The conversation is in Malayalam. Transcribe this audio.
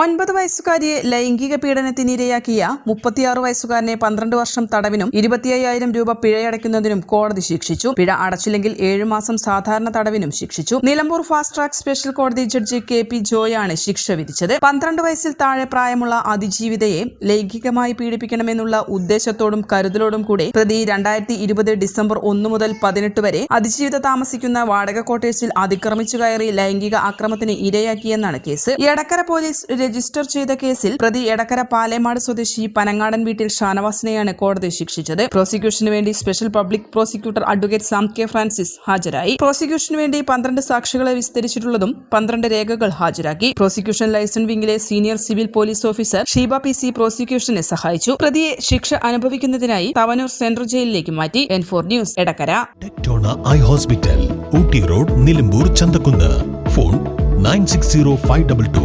ഒൻപത് വയസ്സുകാരിയെ ലൈംഗിക പീഡനത്തിനിരയാക്കിയ മുപ്പത്തിയാറ് വയസ്സുകാരനെ പന്ത്രണ്ട് വർഷം തടവിനും ഇരുപത്തിയ്യായിരം രൂപ പിഴയടയ്ക്കുന്നതിനും കോടതി ശിക്ഷിച്ചു. പിഴ അടച്ചില്ലെങ്കിൽ ഏഴു മാസം സാധാരണ തടവിനും ശിക്ഷിച്ചു. നിലമ്പൂർ ഫാസ്റ്റ് ട്രാക്ക് സ്പെഷ്യൽ കോടതി ജഡ്ജി കെ പി ജോയാണ് ശിക്ഷ വിധിച്ചത്. പന്ത്രണ്ട് വയസ്സിൽ താഴെ പ്രായമുള്ള അതിജീവിതയെ ലൈംഗികമായി പീഡിപ്പിക്കണമെന്നുള്ള ഉദ്ദേശത്തോടും കരുതലോടും കൂടി പ്രതി രണ്ടായിരത്തി ഇരുപത് ഡിസംബർ ഒന്ന് മുതൽ പതിനെട്ട് വരെ അതിജീവിത താമസിക്കുന്ന വാടക കോട്ടേഴ്സിൽ അതിക്രമിച്ചു കയറി ലൈംഗിക അക്രമത്തിന് ഇരയാക്കിയെന്നാണ് കേസ്. എടക്കര പോലീസ് രജിസ്റ്റർ ചെയ്ത കേസിൽ പ്രതി എടക്കര പാലേമാട് സ്വദേശി പനങ്ങാടൻ വീട്ടിൽ ഷാനവാസിനെയാണ് കോടതി ശിക്ഷിച്ചത്. പ്രോസിക്യൂഷന് വേണ്ടി special public prosecutor advocate Sam K Francis ഹാജരായി. പ്രോസിക്യൂഷന് വേണ്ടി പന്ത്രണ്ട് സാക്ഷികളെ വിസ്തരിച്ചിട്ടുള്ളതും പന്ത്രണ്ട് രേഖകൾ ഹാജരാക്കി. Prosecution licence വിംഗിലെ senior civil police officer Sheeba P C പ്രോസിക്യൂഷനെ സഹായിച്ചു. പ്രതിയെ ശിക്ഷ അനുഭവിക്കുന്നതിനായി തവനൂർ സെൻട്രൽ ജയിലിലേക്ക് മാറ്റി. N four news Edakkara. I hospital Ooty road Nilambur Chanthakkunnu. Phone nine six zero five double two.